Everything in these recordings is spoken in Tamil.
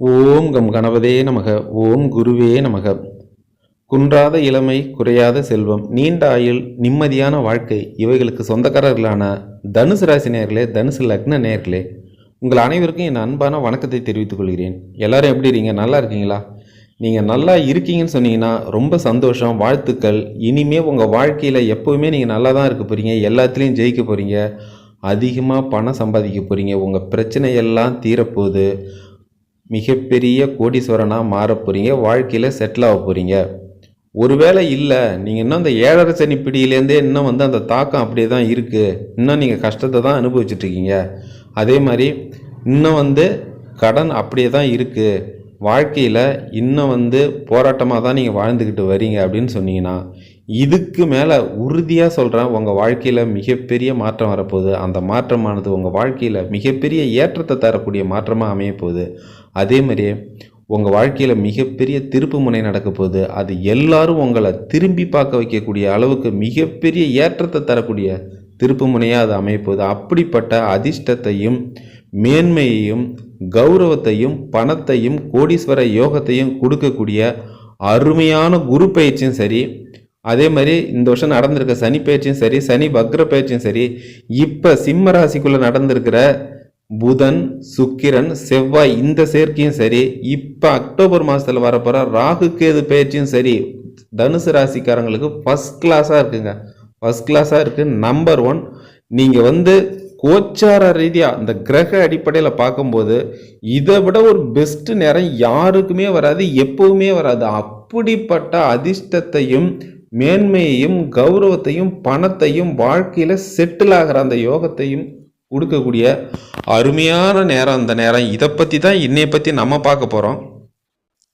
ஓம் கம் கணபதே நமக ஓம் குருவே நமக. குன்றாத இளமை குறையாத செல்வம் நீண்ட ஆயுள் நிம்மதியான வாழ்க்கை இவைகளுக்கு சொந்தக்காரர்களான தனுசு ராசி நேர்களே தனுசு லக்ன நேர்களே உங்கள் அனைவருக்கும் என் அன்பான வணக்கத்தை தெரிவித்துக் கொள்கிறேன். எல்லாரும் எப்படி இருக்கீங்க? நல்லா இருக்கீங்களா? நீங்கள் நல்லா இருக்கீங்கன்னு சொன்னீங்கன்னா ரொம்ப சந்தோஷம் வாழ்த்துக்கள். இனிமே உங்கள் வாழ்க்கையில் எப்போவுமே நீங்கள் நல்லா தான் இருக்க போகிறீங்க எல்லாத்துலேயும் ஜெயிக்க போகிறீங்க அதிகமாக பணம் சம்பாதிக்க போகிறீங்க உங்கள் பிரச்சனை எல்லாம் தீரப்போகுது. மிகப்பெரிய கோடீஸ்வரனாக மாற போகிறீங்க வாழ்க்கையில் செட்டில் ஆக போகிறீங்க ஒருவேளை இல்லை நீங்கள் இன்னும் அந்த ஏழரை சனி பிடியிலேருந்தே இன்னும் வந்து அந்த தாக்கம் அப்படியே தான் இருக்குது இன்னும் நீங்கள் கஷ்டத்தை தான் அனுபவிச்சுட்ருக்கீங்க அதே மாதிரி இன்னும் வந்து கடன் அப்படியே தான் இருக்குது வாழ்க்கையில் இன்னும் வந்து போராட்டமாக தான் நீங்கள் வாழ்ந்துக்கிட்டு வரீங்க அப்படின்னு சொன்னீங்கன்னா இதுக்கு மேலே உறுதியாக சொல்கிறேன் உங்கள் வாழ்க்கையில் மிகப்பெரிய மாற்றம் வரப்போகுது. அந்த மாற்றமானது உங்கள் வாழ்க்கையில் மிகப்பெரிய ஏற்றத்தை தரக்கூடிய மாற்றமாக அமைய போகுது அதே மாதிரியே உங்கள் வாழ்க்கையில் மிகப்பெரிய திருப்பு முனை நடக்க போகுது. அது எல்லாரும் உங்களை திரும்பி பார்க்க வைக்கக்கூடிய அளவுக்கு மிகப்பெரிய ஏற்றத்தை தரக்கூடிய திருப்பு முனையாக அது அமைய போகுது. அப்படிப்பட்ட அதிர்ஷ்டத்தையும் மேன்மையையும் கௌரவத்தையும் பணத்தையும் கோடீஸ்வர யோகத்தையும் கொடுக்கக்கூடிய அருமையான குரு பயிற்சியும் சரி அதே மாதிரி இந்த வருஷம் நடந்திருக்க சனி பயிற்சியும் சரி சனி வக்ர பயிற்சியும் சரி இப்போ சிம்ம ராசிக்குள்ளே நடந்திருக்கிற புதன் சுக்கிரன் செவ்வாய் இந்த சேர்க்கையும் சரி இப்போ அக்டோபர் மாதத்தில் வரப்போகிற ராகு கேது பயிற்சியும் சரி தனுசு ராசிக்காரங்களுக்கு ஃபஸ்ட் கிளாஸாக இருக்குங்க. ஃபஸ்ட் கிளாஸாக இருக்குது நம்பர் ஒன் நீங்கள் வந்து கோச்சார ரீதியாக இந்த கிரக அடிப்படையில் பார்க்கும்போது இதை விட ஒரு பெஸ்ட்டு நேரம் யாருக்குமே வராது எப்பவுமே வராது. அப்படிப்பட்ட அதிர்ஷ்டத்தையும் மேன்மையையும் கௌரவத்தையும் பணத்தையும் வாழ்க்கையில் செட்டில் ஆகிற அந்த யோகத்தையும் கொடுக்கக்கூடிய அருமையான நேரம் அந்த நேரம். இதை பற்றி தான் இன்னைய பற்றி நம்ம பார்க்க போகிறோம்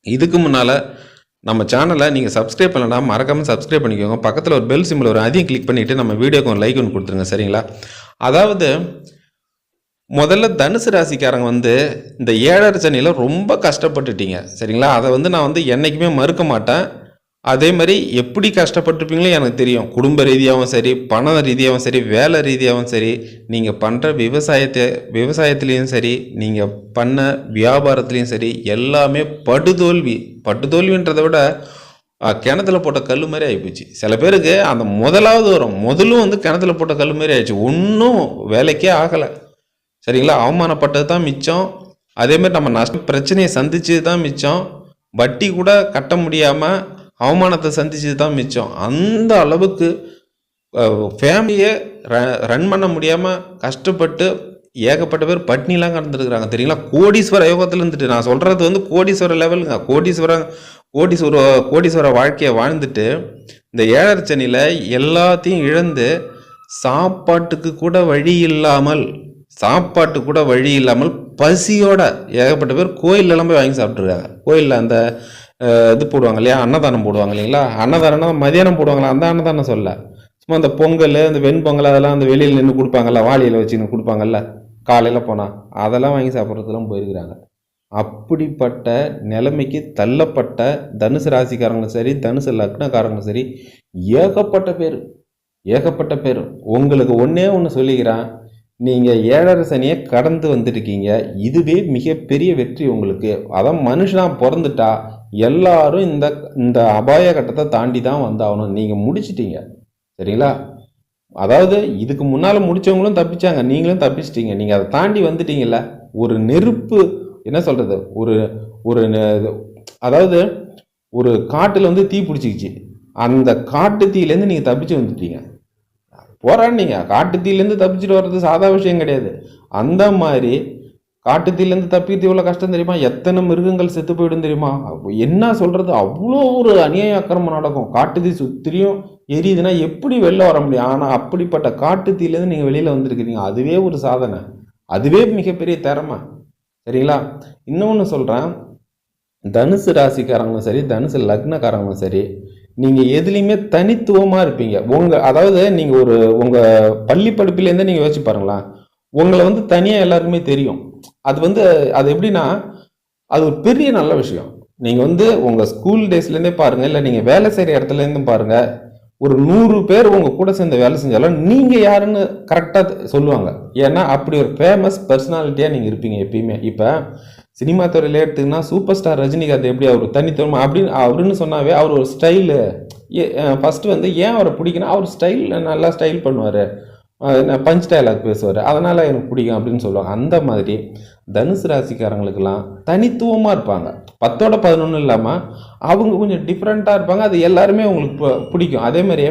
இதுக்கு முன்னால் நம்ம சேனலை நீங்கள் சப்ஸ்கிரைப் பண்ணலன்னா மறக்காமல் சப்ஸ்கிரைப் பண்ணிக்கோங்க. பக்கத்தில் ஒரு பெல் சிம்பிள் வரும். அதையும் கிளிக் பண்ணிவிட்டு நம்ம வீடியோக்கு ஒரு லைக் ஒன்று கொடுத்துருங்க சரிங்களா? அதாவது முதல்ல தனுசு ராசிக்காரங்க வந்து இந்த ஏழரை சனியில் ரொம்ப கஷ்டப்பட்டுட்டீங்க சரிங்களா? அதை வந்து நான் வந்து என்றைக்குமே மறுக்க மாட்டேன். அதே மாதிரி எப்படி கஷ்டப்பட்டிருப்பீங்களோ எனக்கு தெரியும். குடும்ப ரீதியாகவும் சரி பண ரீதியாகவும் சரி வேலை ரீதியாகவும் சரி நீங்கள் பண்ணுற விவசாயத்தை விவசாயத்துலேயும் சரி நீங்கள் பண்ண வியாபாரத்துலேயும் சரி எல்லாமே படுதோல்வி. படுதோல்வின்றதை விட கிணத்துல போட்ட கல் மாதிரி ஆகிப்போச்சு சில பேருக்கு அந்த முதலாவது வரும். முதலும் வந்து கிணத்துல போட்ட கல் மாதிரி ஆயிடுச்சு. ஒன்றும் வேலைக்கே ஆகலை. சரிங்களா? அவமானப்பட்டது தான் மிச்சம். அதே மாதிரி நம்ம நஷ்ட பிரச்சனையை சந்திச்சது தான் மிச்சம். வட்டி கூட கட்ட முடியாமல் அவமானத்தை சந்திச்சது தான் மிச்சம். அந்த அளவுக்கு ஃபேமிலியை ரன் பண்ண முடியாமல் கஷ்டப்பட்டு ஏகப்பட்ட பேர் பட்னிலாம் கடந்துருக்குறாங்க. தெரியுங்களா? கோடீஸ்வர யோகத்தில் இருந்துட்டு நான் சொல்கிறது வந்து கோடீஸ்வர லெவலுங்க கோடீஸ்வர கோடீஸ்வர கோடீஸ்வர வாழ்க்கையை வாழ்ந்துட்டு இந்த ஏழரை சனியில் எல்லாத்தையும் இழந்து சாப்பாட்டுக்கு கூட வழி இல்லாமல் சாப்பாட்டு கூட வழி இல்லாமல் பசியோட ஏகப்பட்ட பேர் கோயிலெல்லாம் போய் வாங்கி சாப்பிட்ருக்காங்க கோயிலில் அந்த இது போடுவாங்க இல்லையா? அன்னதானம் போடுவாங்க இல்லைங்களா? அன்னதானம்னா மதியானம் போடுவாங்களா? அந்த அன்னதானம் சொல்ல. சும்மா அந்த பொங்கல் அந்த வெண்பொங்கல் அதெல்லாம் அந்த வெளியில் நின்று கொடுப்பாங்கல்ல வாளியில் வச்சுன்னு கொடுப்பாங்கல்ல காலையில் போனால் அதெல்லாம் வாங்கி சாப்பிட்றதுலாம் போயிருக்கிறாங்க. அப்படிப்பட்ட நிலைமைக்கு தள்ளப்பட்ட தனுசு ராசிக்காரங்களும் சரி தனுசு லக்னக்காரங்களும் சரி ஏகப்பட்ட பேர் ஏகப்பட்ட பேர். உங்களுக்கு ஒன்றே ஒன்று சொல்லிக்கிறேன். நீங்கள் ஏழரை சனியை கடந்து வந்திருக்கீங்க இதுவே மிகப்பெரிய வெற்றி உங்களுக்கு. அதான் மனுஷனாக பிறந்துட்டா எல்லாரும் இந்த இந்த அபாய கட்டத்தை தாண்டி தான் வந்தாகணும். நீங்கள் முடிச்சிட்டீங்க. சரிங்களா? அதாவது இதுக்கு முன்னால் முடிச்சவங்களும் தப்பிச்சாங்க. நீங்களும் தப்பிச்சிட்டீங்க. நீங்கள் அதை தாண்டி வந்துட்டீங்கல்ல? ஒரு நெருப்பு என்ன சொல்கிறது ஒரு ஒரு அதாவது ஒரு காட்டில் வந்து தீ பிடிச்சிக்கிச்சு. அந்த காட்டு தீயிலேருந்து நீங்கள் தப்பிச்சு வந்துட்டீங்க. போராடினீங்க. காட்டு தீயிலேருந்து தப்பிச்சுட்டு வர்றது சாதா விஷயம் கிடையாது. அந்த மாதிரி காட்டு தீயிலேருந்து தப்பிக்கிறது இவ்வளோ கஷ்டம் தெரியுமா? எத்தனை மிருகங்கள் செத்து போயிடும் தெரியுமா? என்ன சொல்கிறது அவ்வளோ ஒரு அநியாய அக்கிரமம் நடக்கும். காட்டு தீ சுத்திரியும் எரியுதுன்னா எப்படி வெளில வர முடியும்? ஆனால் அப்படிப்பட்ட காட்டு தீயிலேருந்து நீங்கள் வெளியில் வந்திருக்கிறீங்க. அதுவே ஒரு சாதனை. அதுவே மிகப்பெரிய திறமை. சரிங்களா? இன்னொன்று சொல்கிறேன் தனுசு ராசிக்காரங்களும் சரி தனுசு லக்னக்காரங்களும் சரி நீங்கள் எதுலேயுமே தனித்துவமாக இருப்பீங்க. உங்கள் அதாவது நீங்கள் ஒரு உங்கள் பள்ளி படிப்புலேருந்தே நீங்கள் யோசிச்சு பாருங்களேன். உங்களை வந்து தனியாக எல்லாருக்குமே தெரியும். அது வந்து அது எப்படின்னா அது ஒரு பெரிய நல்ல விஷயம். நீங்கள் வந்து உங்கள் ஸ்கூல் டேஸ்லேருந்தே பாருங்கள் இல்லை நீங்கள் வேலை செய்கிற இடத்துலேருந்தும் பாருங்கள் ஒரு நூறு பேர் உங்கள் கூட சேர்ந்து வேலை செஞ்சாலும் நீங்கள் யாருன்னு கரெக்டாக சொல்லுவாங்க. ஏன்னா அப்படி ஒரு ஃபேமஸ் பர்சனாலிட்டியாக நீங்கள் இருப்பீங்க எப்பயுமே. இப்போ சினிமா துறையில எடுத்துக்கினா சூப்பர் ஸ்டார் ரஜினிகாந்த் எப்படி அவர் தனித்துவம் அப்படின்னு அவருன்னு சொன்னாவே அவர் ஒரு ஸ்டைலு ஃபஸ்ட்டு வந்து ஏன் அவரை பிடிக்கணும் அவர் ஸ்டைல் நல்லா ஸ்டைல் பண்ணுவார். பஞ்ச் டயலாக் பேசுவார். அதனால் எனக்கு பிடிக்கும் அப்படின்னு சொல்லுவாங்க. அந்த மாதிரி தனுசு ராசிக்காரங்களுக்கெல்லாம் தனித்துவமாக இருப்பாங்க. பத்தோட பதினொன்று இல்லாமல் அவங்க கொஞ்சம் டிஃப்ரெண்ட்டாக இருப்பாங்க. அது எல்லாருமே உங்களுக்கு பு- பிடிக்கும். அதே மாதிரியே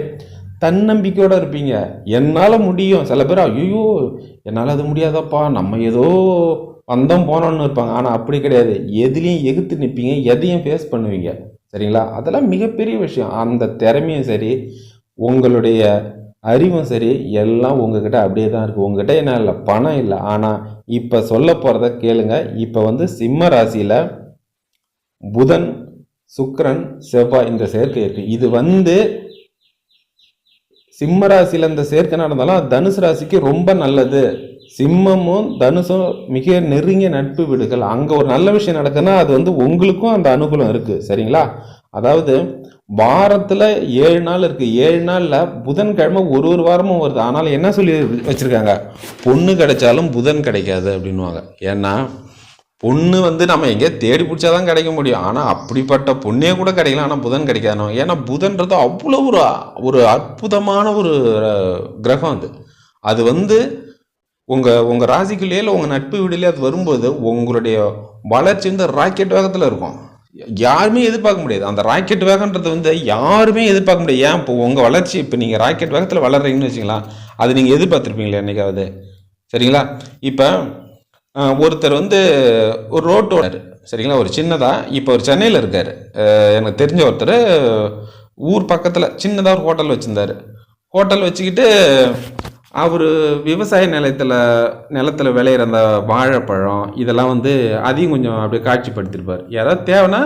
தன்னம்பிக்கையோடு இருப்பீங்க. என்னால் முடியும். சில பேர் ஐயோ என்னால் அது முடியாதப்பா. நம்ம ஏதோ வந்தோம் போனோம்னு இருப்பாங்க. ஆனால் அப்படி கிடையாது. எதுலேயும் எகுத்து நிற்பீங்க எதையும் ஃபேஸ் பண்ணுவீங்க. சரிங்களா? அதெல்லாம் மிகப்பெரிய விஷயம். அந்த திறமையும் சரி உங்களுடைய அறிவும் சரி எல்லாம் உங்ககிட்ட அப்படியே தான் இருக்குது உங்ககிட்ட என்ன இல்லை பணம் இல்லை. ஆனால் இப்போ சொல்ல போகிறத கேளுங்க. இப்போ வந்து சிம்ம ராசியில் புதன் சுக்கரன் செவ்வாய் இந்த சேர்க்கை இருக்கு. இது வந்து சிம்ம ராசியில் இந்த சேர்க்கை நடந்தாலும் தனுசு ராசிக்கு ரொம்ப நல்லது. சிம்மமும் தனுசும் மிக நெருங்கிய நட்பு வீடுகள். அங்கே ஒரு நல்ல விஷயம் நடக்குதுன்னா அது வந்து உங்களுக்கும் அந்த அனுகூலம் இருக்குது சரிங்களா? அதாவது வாரத்தில் ஏழு நாள் இருக்குது ஏழு நாளில் புதன்கிழமை ஒரு ஒரு வாரமும் வருது. ஆனால் என்ன சொல்லி வச்சுருக்காங்க? பொண்ணு கிடைச்சாலும் புதன் கிடைக்காது அப்படின்னுவாங்க. ஏன்னா பொண்ணு வந்து நம்ம எங்கேயோ தேடி பிடிச்சாதான் கிடைக்க முடியும். ஆனால் அப்படிப்பட்ட பொண்ணே கூட கிடைக்கல. ஆனால் புதன் கிடைக்காது ஏன்னா புதன்றது அவ்வளோ ஒரு ஒரு அற்புதமான ஒரு கிரகம் அது. அது வந்து உங்கள் உங்கள் ராசிக்குள்ளேயே இல்லை உங்கள் நட்பு வீடுலேயே அது வரும்போது உங்களுடைய வளர்ச்சி வந்து ராக்கெட் வேகத்தில் இருக்கும். யாருமே எதிர்பார்க்க முடியாது. அந்த ராக்கெட் வேகன்றது வந்து யாருமே எதிர்பார்க்க முடியாது. ஏன்? இப்போ உங்கள் வளர்ச்சி இப்போ நீங்கள் ராக்கெட் வேகத்தில் வளர்றீங்கன்னு வச்சுங்களேன் அது நீங்கள் எதிர்பார்த்துருப்பீங்களா என்னைக்காவது? சரிங்களா? இப்போ ஒருத்தர் வந்து ஒரு ரோட்டோட சரிங்களா? ஒரு சின்னதாக இப்போ ஒரு சென்னையில் இருக்கார். எனக்கு தெரிஞ்ச ஒருத்தர் ஊர் பக்கத்தில் சின்னதாக ஒரு ஹோட்டல் வச்சுருந்தார். ஹோட்டல் வச்சுக்கிட்டு அவர் விவசாய நிலத்தில் நிலத்தில் விளையிற அந்த வாழைப்பழம் இதெல்லாம் வந்து அதையும் கொஞ்சம் அப்படியே காட்சிப்படுத்திருப்பார். யாராவது தேவைன்னா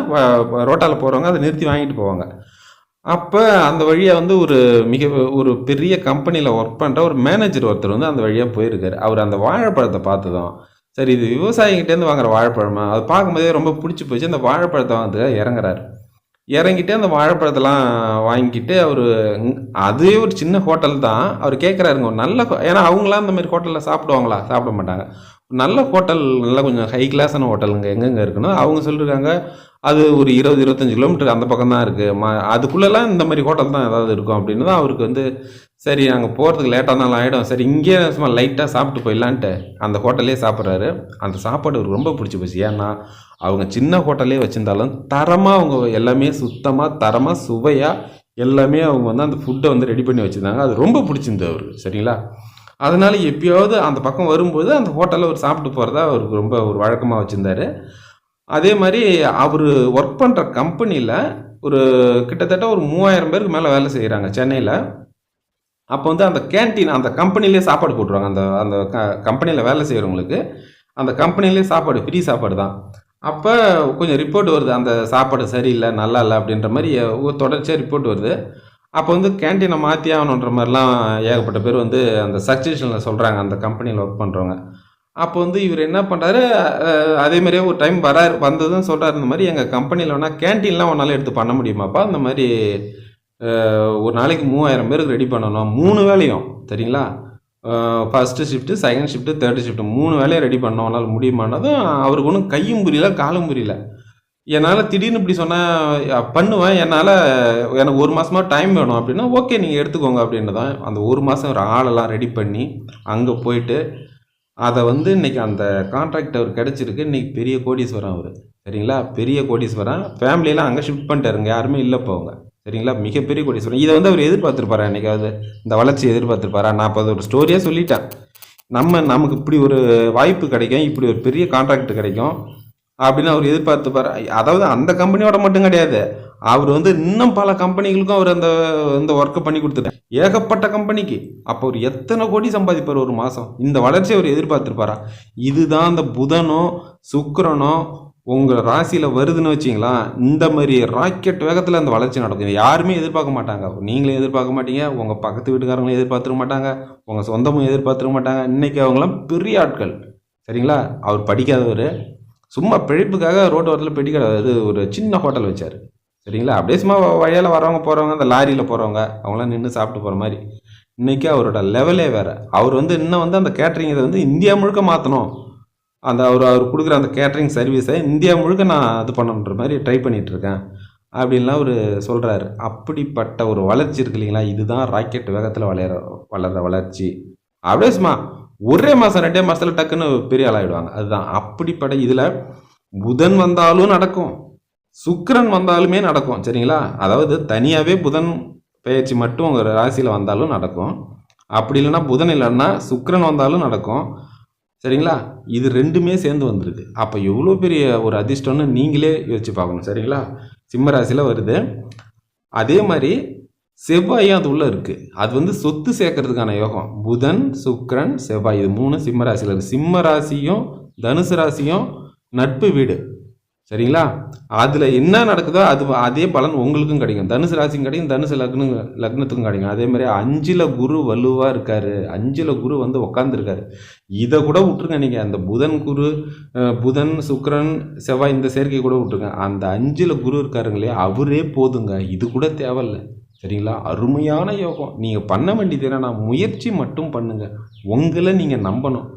ரோட்டால் போகிறவங்க அதை நிறுத்தி வாங்கிட்டு போவாங்க. அப்போ அந்த வழியாக வந்து ஒரு மிக ஒரு பெரிய கம்பெனியில் ஒர்க் பண்ணுற ஒரு மேனேஜர் ஒருத்தர் வந்து அந்த வழியாக போயிருக்காரு. அவர் அந்த வாழைப்பழத்தை பார்த்ததும் சரி இது விவசாயிகிட்டேருந்து வாங்குற வாழைப்பழமா? அது பார்க்கும்போதே ரொம்ப பிடிச்சி போச்சு. அந்த வாழைப்பழத்தை வந்து இறங்குறாரு. இறங்கிட்டு அந்த வாழைப்பழத்தெல்லாம் வாங்கிட்டு அவர் அதே ஒரு சின்ன ஹோட்டல் தான். அவர் கேட்குறாருங்க ஒரு நல்ல ஏன்னா அவங்களாம் அந்த மாதிரி ஹோட்டலில் சாப்பிடுவாங்களா? சாப்பிட மாட்டாங்க. நல்ல ஹோட்டல் நல்லா கொஞ்சம் ஹை கிளாஸான ஹோட்டலுங்க எங்கெங்கே இருக்குன்னு அவங்க சொல்லியிருக்காங்க அது ஒரு இருபது இருபத்தஞ்சு கிலோமீட்டர் அந்த பக்கம் தான் இருக்குது மா அதுக்குள்ளெல்லாம் இந்த மாதிரி ஹோட்டல் தான் ஏதாவது இருக்கும் அப்படின்னு தான் அவருக்கு வந்து சரி நாங்கள் போகிறதுக்கு லேட்டாக இருந்தாலும் ஆகிடும் சரி இங்கேயே சும்மா லைட்டாக சாப்பிட்டு போயிடலான்ட்டு அந்த ஹோட்டல்லே சாப்பிட்றாரு. அந்த சாப்பாடு அவருக்கு ரொம்ப பிடிச்சி போச்சு. ஏன்னா அவங்க சின்ன ஹோட்டலே வச்சுருந்தாலும் தரமாக அவங்க எல்லாமே சுத்தமாக தரமாக சுவையாக எல்லாமே அவங்க வந்து அந்த ஃபுட்டை வந்து ரெடி பண்ணி வச்சுருந்தாங்க. அது ரொம்ப பிடிச்சிருந்தது அவருக்கு சரிங்களா? அதனால் எப்பயாவது அந்த பக்கம் வரும்போது அந்த ஹோட்டலில் அவர் சாப்பிட்டு போகிறதா அவருக்கு ரொம்ப ஒரு வழக்கமாக வச்சுருந்தாரு. அதே மாதிரி அவர் ஒர்க் பண்ணுற கம்பெனியில் ஒரு கிட்டத்தட்ட ஒரு மூவாயிரம் பேருக்கு மேலே வேலை செய்கிறாங்க சென்னையில். அப்போ வந்து அந்த கேண்டீன் அந்த கம்பெனிலே சாப்பாடு போட்டுருவாங்க. அந்த அந்த க கம்பெனியில் வேலை செய்கிறவங்களுக்கு அந்த கம்பெனிலே சாப்பாடு ஃப்ரீ சாப்பாடு தான். அப்போ கொஞ்சம் ரிப்போர்ட் வருது அந்த சாப்பாடு சரியில்லை நல்லா இல்லை அப்படின்ற மாதிரி தொடர்ச்சியாக ரிப்போர்ட் வருது. அப்போ வந்து கேண்டீனை மாற்றி ஆகணுன்ற மாதிரிலாம் ஏகப்பட்ட பேர் வந்து அந்த சக்சஷனில் சொல்கிறாங்க அந்த கம்பெனியில் ஒர்க் பண்ணுறவங்க அப்போ வந்து இவர் என்ன பண்ணுறாரு அதே மாதிரியே ஒரு டைம் வராரு வந்ததும் சொல்கிறாரு இந்த மாதிரி எங்கள் கம்பெனியில் வேணால் கேண்டீன்லாம் ஒன்றால் எடுத்து பண்ண முடியுமாப்பா? அந்த மாதிரி ஒரு நாளைக்கு மூவாயிரம் பேருக்கு ரெடி பண்ணணும். மூணு வேலையும் சரிங்களா? First shift second shift third shift மூணு வேலையை ரெடி பண்ணோம் முடியுமானதும் அவருக்கு ஒன்றும் கையும் புரியல காலும் புரியல. என்னால் திடீர்னு இப்படி சொன்னால் பண்ணுவேன். என்னால் எனக்கு ஒரு மாதமாக டைம் வேணும் அப்படின்னா ஓகே நீங்கள் எடுத்துக்கோங்க அப்படின்னு தான் அந்த ஒரு மாதம் ஒரு ஆளெல்லாம் ரெடி பண்ணி அங்கே போயிட்டு அதை வந்து இன்னைக்கு அந்த கான்ட்ராக்ட் அவர் கிடச்சிருக்கு. இன்றைக்கி பெரிய கோடீஸ்வரன் அவர் சரிங்களா? பெரிய கோடீஸ்வரன். ஃபேமிலியெல்லாம் அங்கே ஷிஃப்ட் பண்ணிட்டாருங்க யாருமே இல்லை இப்போ அவங்க. சரிங்களா? மிகப்பெரிய கோடீஸ்வரன் இதை வந்து அவர் எதிர்பார்த்துருப்பாரா என்னைக்காவது? இந்த வளர்ச்சி எதிர்பார்த்துருப்பாரா? நான் இப்போ அது ஒரு ஸ்டோரியாக சொல்லிட்டேன். நம்ம நமக்கு இப்படி ஒரு வாய்ப்பு கிடைக்கும் இப்படி ஒரு பெரிய கான்ட்ராக்ட் கிடைக்கும் அப்படின்னு அவர் எதிர்பார்த்துப்பார்? அதாவது அந்த கம்பெனியோட மட்டும் கிடையாது. அவர் வந்து இன்னும் பல கம்பெனிகளுக்கும் அவர் அந்த இந்த ஒர்க்கை பண்ணி கொடுத்துட்டார். ஏகப்பட்ட கம்பெனிக்கு அப்போ அவர் எத்தனை கோடி சம்பாதிப்பார் ஒரு மாதம் இந்த வளர்ச்சியை அவர் எதிர்பார்த்துருப்பாரா? இதுதான் அந்த புதனோ சுக்கரனோ உங்கள் ராசியில் வருதுன்னு வச்சிங்களா இந்த மாதிரி ராக்கெட் வேகத்தில் அந்த வளர்ச்சி நடக்கும். இதை யாருமே எதிர்பார்க்க மாட்டாங்க. நீங்களும் எதிர்பார்க்க மாட்டீங்க உங்கள் பக்கத்து வீட்டுக்காரங்களும் எதிர்பார்த்துருக்க மாட்டாங்க உங்கள் சொந்தமும் எதிர்பார்த்துருக்க மாட்டாங்க. இன்னைக்கு அவங்களாம் பெரிய ஆட்கள். சரிங்களா? அவர் படிக்காதவர். சும்மா பிழைப்புக்காக ரோட்டு ஓரத்தில் பெட்டி இது ஒரு சின்ன ஹோட்டல் வச்சார். சரிங்களா? அப்படியே சும்மா வழியால் வரவங்க போகிறவங்க அந்த லாரியில் போகிறவங்க அவங்களாம் நின்று சாப்பிட்டு போகிற மாதிரி. இன்றைக்கி அவரோட லெவலே வேறு. அவர் வந்து இன்னும் வந்து அந்த கேட்ரிங் இதை வந்து இந்தியா முழுக்க மாற்றணும் அந்த அவர் அவர் கொடுக்குற அந்த கேட்ரிங் சர்வீஸை இந்தியா முழுக்க நான் இது பண்ணணுன்ற மாதிரி ட்ரை பண்ணிகிட்ருக்கேன் அப்படின்லாம் அவர் சொல்கிறாரு அப்படிப்பட்ட ஒரு வளர்ச்சி இருக்கு இல்லைங்களா? இதுதான் ராக்கெட் வேகத்தில் வளர வளர்கிற வளர்ச்சி. அப்படியே சும்மா ஒரே மாதம் ரெண்டே மாதத்தில் டக்குன்னு பெரிய ஆளாகிடுவாங்க அதுதான். அப்படிப்பட்ட இதில் புதன் வந்தாலும் நடக்கும். சுக்கரன் வந்தாலுமே நடக்கும். சரிங்களா? அதாவது தனியாகவே புதன் பயிற்சி மட்டும் உங்கள் ராசியில் வந்தாலும் நடக்கும். அப்படி இல்லைன்னா புதன் இல்லைன்னா சுக்கரன் வந்தாலும் நடக்கும். சரிங்களா? இது ரெண்டுமே சேர்ந்து வந்திருக்கு. அப்போ எவ்வளோ பெரிய ஒரு அதிர்ஷ்டம்னு நீங்களே யோசிச்சு பார்க்கணும் சரிங்களா? சிம்ம ராசியில் வருது. அதே மாதிரி செவ்வாயும் அது உள்ளே இருக்குது அது வந்து சொத்து சேர்க்கறதுக்கான யோகம். புதன் சுக்கிரன் செவ்வாய். இது மூணு சிம்ம ராசியில் இருக்குது சிம்ம ராசியும் தனுசு ராசியும் நட்பு வீடு. சரிங்களா? அதில் என்ன நடக்குதோ அது அதே பலன் உங்களுக்கும் கிடைக்கும். தனுசு ராசிக்கும் கிடைக்கும் தனுசு லக்னம் லக்னத்துக்கும் கிடைக்கும். அதே மாதிரி அஞ்சில் குரு வலுவாக இருக்காரு. அஞ்சில் குரு வந்து உக்காந்துருக்காரு. இதை கூட விட்டுருங்க நீங்கள் அந்த புதன் குரு புதன் சுக்கரன் செவ்வாய் இந்த சேர்க்கை கூட விட்டுருங்க. அந்த அஞ்சில் குரு இருக்காருங்களே அவரே போதுங்க. இது கூட தேவையில்ல. சரிங்களா? அருமையான யோகம். நீங்கள் பண்ண வேண்டியது என்னன்னா முயற்சி மட்டும் பண்ணுங்கள் உங்களை நீங்கள் நம்பணும்.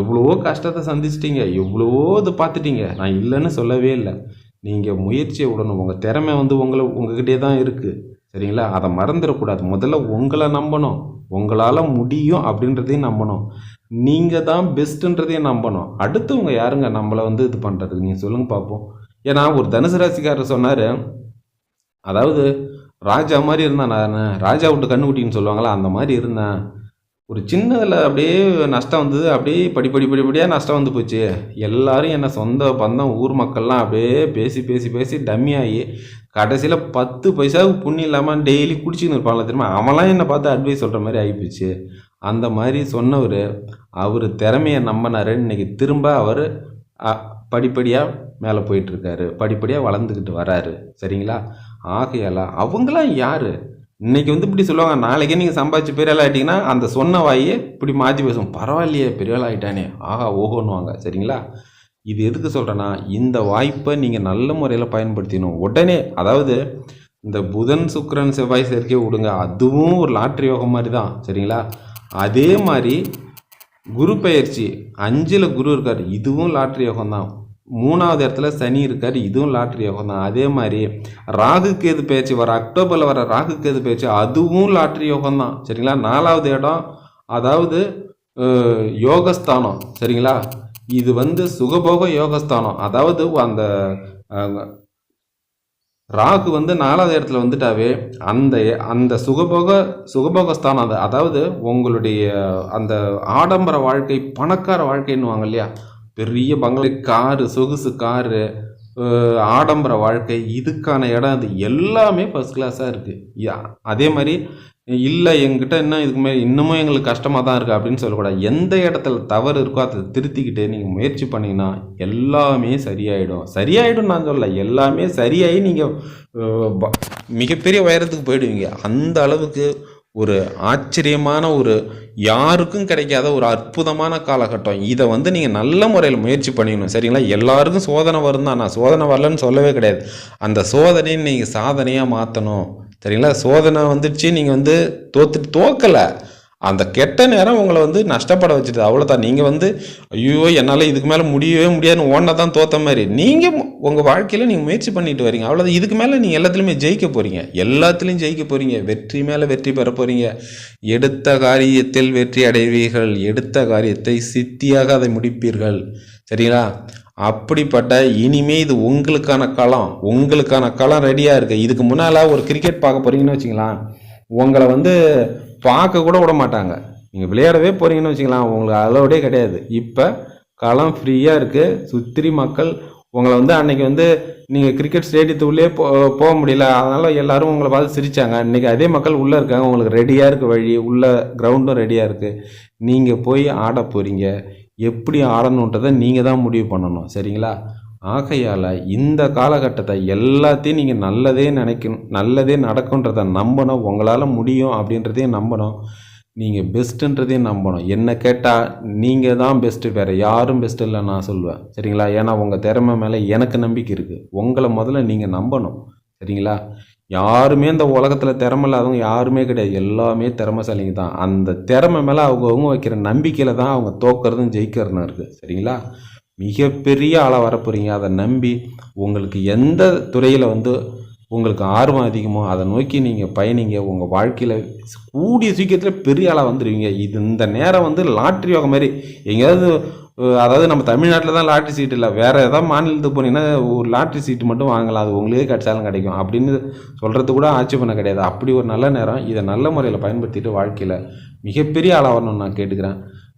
எவ்வளவோ கஷ்டத்தை சந்திச்சிட்டிங்க எவ்வளவோ இது பார்த்துட்டீங்க. நான் இல்லைன்னு சொல்லவே இல்லை. நீங்கள் முயற்சியை விடணும். உங்கள் திறமை வந்து உங்களை உங்ககிட்டே தான் இருக்குது சரிங்களா? அதை மறந்துடக்கூடாது. முதல்ல உங்களை நம்பணும். உங்களால் முடியும் அப்படின்றதையும் நம்பணும். நீங்கள் தான் பெஸ்ட்டுன்றதையும் நம்பணும். அடுத்தவங்க யாருங்க நம்மளை வந்து இது பண்ணுறதுக்கு நீங்கள் சொல்லுங்கள் பார்ப்போம் ஏன்னா ஒரு தனுசு ராசிக்காரர் சொன்னார் அதாவது ராஜா மாதிரி இருந்தேன் நான் ராஜா விட்டு கண்ணுக்குட்டின்னு சொல்லுவாங்களா? அந்த மாதிரி இருந்தேன். ஒரு சின்னதில் அப்படியே நஷ்டம் வந்தது. அப்படியே படிப்படி படிப்படியாக நஷ்டம் வந்து போச்சு. எல்லாரும் என்ன சொந்த பந்தம் ஊர் மக்கள்லாம் அப்படியே பேசி பேசி பேசி டம்மி ஆகி கடைசியில் பத்து பைசாவுக்கு புண்ணியம் இல்லாமல் டெய்லி குடிச்சின்னு இருப்பாங்களா திரும்ப அவன்லாம் என்னை பார்த்து அட்வைஸ் சொல்கிற மாதிரி ஆகிப்போச்சு. அந்த மாதிரி சொன்னவர் அவர் திறமையை நம்பினாரு. இன்னைக்கு திரும்ப அவர் படிப்படியாக மேலே போயிட்டுருக்காரு படிப்படியாக வளர்ந்துக்கிட்டு வராரு. சரிங்களா? ஆகையால அவங்களாம் யார்? இன்னைக்கு வந்து இப்படி சொல்லுவாங்க நாளைக்கே நீங்கள் சம்பாதிச்சு பெரிய ஆள் ஆகிட்டீங்கன்னா அந்த சொன்ன வாயே இப்படி மாற்றி பேசும். பரவாயில்லையே பெரிய ஆள் ஆகிட்டானே ஆஹா ஓஹோன்னுவாங்க சரிங்களா? இது எதுக்கு சொல்கிறேன்னா இந்த வாய்ப்பை நீங்கள் நல்ல முறையில் பயன்படுத்தினோம் உடனே அதாவது இந்த புதன் சுக்கரன் செவ்வாய் சேர்க்கை விடுங்க. அதுவும் ஒரு லாட்ரி யோகம் மாதிரி தான் சரிங்களா? அதே மாதிரி குரு பயிற்சி அஞ்சில் குரு இருக்கார். இதுவும் லாட்ரி யோகம் தான் மூணாவது இடத்துல சனி இருக்கார் இதுவும் லாட்ரி யோகம் தான். அதே மாதிரி ராகு கேது பேச்சு வர அக்டோபரில் வர ராகு கேது பேச்சு அதுவும் லாட்ரி யோகம் தான். சரிங்களா? நாலாவது இடம் அதாவது யோகஸ்தானம். சரிங்களா? இது வந்து சுகபோக யோகஸ்தானம். அதாவது அந்த ராகு வந்து நாலாவது இடத்துல வந்துட்டாவே அந்த அந்த சுகபோக சுகபோகஸ்தானம் அது. அதாவது உங்களுடைய அந்த ஆடம்பர வாழ்க்கை பணக்கார வாழ்க்கைன்னுவாங்க இல்லையா? பெரிய பங்களா காரு சொகுசு காரு ஆடம்பர வாழ்க்கை இதுக்கான இடம் அது எல்லாமே ஃபஸ்ட் கிளாஸாக இருக்குது அதே மாதிரி இல்லை எங்கிட்ட இன்னும் இதுக்கு மேலே இன்னமும் எங்களுக்கு கஷ்டமாக தான் இருக்குது அப்படின்னு சொல்லக்கூடாது. எந்த இடத்துல தவறு இருக்கோ அதை திருத்திக்கிட்டு நீங்கள் முயற்சி பண்ணிங்கன்னா எல்லாமே சரியாயிடும். சரியாயிடும் நான் சொல்லல எல்லாமே சரியாகி நீங்கள் மிகப்பெரிய உயரத்துக்கு போயிடுவீங்க. அந்த அளவுக்கு ஒரு ஆச்சரியமான ஒரு யாருக்கும் கிடைக்காத ஒரு அற்புதமான காலகட்டம். இதை வந்து நீங்கள் நல்ல முறையில் முயற்சி பண்ணிக்கணும். சரிங்களா? எல்லாருக்கும் சோதனை வரும் தான் நான் சோதனை வரலன்னு சொல்லவே கிடையாது. அந்த சோதனையை நீங்கள் சாதனையாக மாற்றணும் சரிங்களா? சோதனை வந்துடுச்சு நீங்கள் வந்து தோத்துட்டு தோக்கலை. அந்த கெட்ட நேரம் உங்களை வந்து நஷ்டப்பட வச்சுட்டு அவ்வளோதான் நீங்கள் வந்து ஐயோ என்னால் இதுக்கு மேலே முடியவே முடியாதுன்னு ஓன்னா தான் தோத்த மாதிரி. நீங்கள் உங்கள் வாழ்க்கையில் நீங்கள் முயற்சி பண்ணிட்டு வரீங்க. அவ்வளோதான் இதுக்கு மேலே நீங்கள் எல்லாத்துலேயுமே ஜெயிக்க போகிறீங்க எல்லாத்துலேயும் ஜெயிக்க போகிறீங்க வெற்றி மேலே வெற்றி பெற போகிறீங்க எடுத்த காரியத்தில் வெற்றி அடைவீர்கள். எடுத்த காரியத்தை சித்தியாக அதை முடிப்பீர்கள். சரிங்களா? அப்படிப்பட்ட இனிமே இது உங்களுக்கான களம். உங்களுக்கான களம் ரெடியாக இருக்குது இதுக்கு முன்னால் ஒரு கிரிக்கெட் பார்க்க போகிறீங்கன்னு வச்சுங்களேன். உங்களை வந்து பார்க்க கூட விட மாட்டாங்க. நீங்கள் விளையாடவே போகிறீங்கன்னு வச்சுக்கலாம் உங்களுக்கு அளவுடே கிடையாது. இப்போ களம் ஃப்ரீயாக இருக்குது சுற்றி மக்கள் உங்களை வந்து அன்னைக்கு வந்து நீங்கள் கிரிக்கெட் ஸ்டேடியத்துக்குள்ளே போ போக முடியல. அதனால் எல்லோரும் உங்களை பார்த்து சிரிச்சாங்க. இன்றைக்கி அதே மக்கள் உள்ளே இருக்காங்க. உங்களுக்கு ரெடியாக இருக்குது வழி உள்ள கிரவுண்டும் ரெடியாக இருக்குது நீங்கள் போய் ஆட போகிறீங்க எப்படி ஆடணுன்றதை நீங்கள் தான் முடிவு பண்ணணும். சரிங்களா? ஆகையால் இந்த காலகட்டத்தை எல்லாத்தையும் நீங்கள் நல்லதே நினைக்கணும் நல்லதே நடக்குன்றதை நம்பணும். உங்களால் முடியும் அப்படின்றதையும் நம்பணும். நீங்கள் பெஸ்ட்டுன்றதையும் நம்பணும். என்ன கேட்டால் நீங்கள் தான் பெஸ்ட்டு வேறு யாரும் பெஸ்ட்டு இல்லை நான் சொல்லுவேன். சரிங்களா? ஏன்னா உங்கள் திறமை மேலே எனக்கு நம்பிக்கை இருக்குது உங்களை முதல்ல நீங்கள் நம்பணும். சரிங்களா? யாருமே இந்த உலகத்தில் திறமை இல்லாதவங்க யாருமே கிடையாது. எல்லாமே திறமைசாலிங்க தான். அந்த திறமை மேலே அவங்கவுங்க வைக்கிற நம்பிக்கையில் தான் அவங்க தோக்கிறதும் ஜெயிக்கிறதும் இருக்குது சரிங்களா? மிகப்பெரிய ஆளாக வரப்போகிறீங்க அதை நம்பி உங்களுக்கு எந்த துறையில் வந்து உங்களுக்கு ஆர்வம் அதிகமோ அதை நோக்கி நீங்கள் பயணிங்க. உங்கள் வாழ்க்கையில் கூடிய சீக்கிரத்தில் பெரிய ஆளாக வந்துடுவீங்க இது இந்த நேரம் வந்து லாட்ரி வகை மாதிரி. எங்கேயாவது அதாவது நம்ம தமிழ்நாட்டில் தான் லாட்ரி சீட் இல்லை. வேறு ஏதாவது மாநிலத்துக்கு போனீங்கன்னா ஒரு லாட்ரி சீட்டு மட்டும் வாங்கலாம். அது உங்களுக்கே கிடைச்சாலும் கிடைக்கும். அப்படின்னு சொல்கிறது கூட ஆட்சேபனை கிடையாது. அப்படி ஒரு நல்ல நேரம். இதை நல்ல முறையில் பயன்படுத்திட்டு வாழ்க்கையில் மிகப்பெரிய ஆளாக வரணும்னு நான் கேட்டுக்கிறேன்.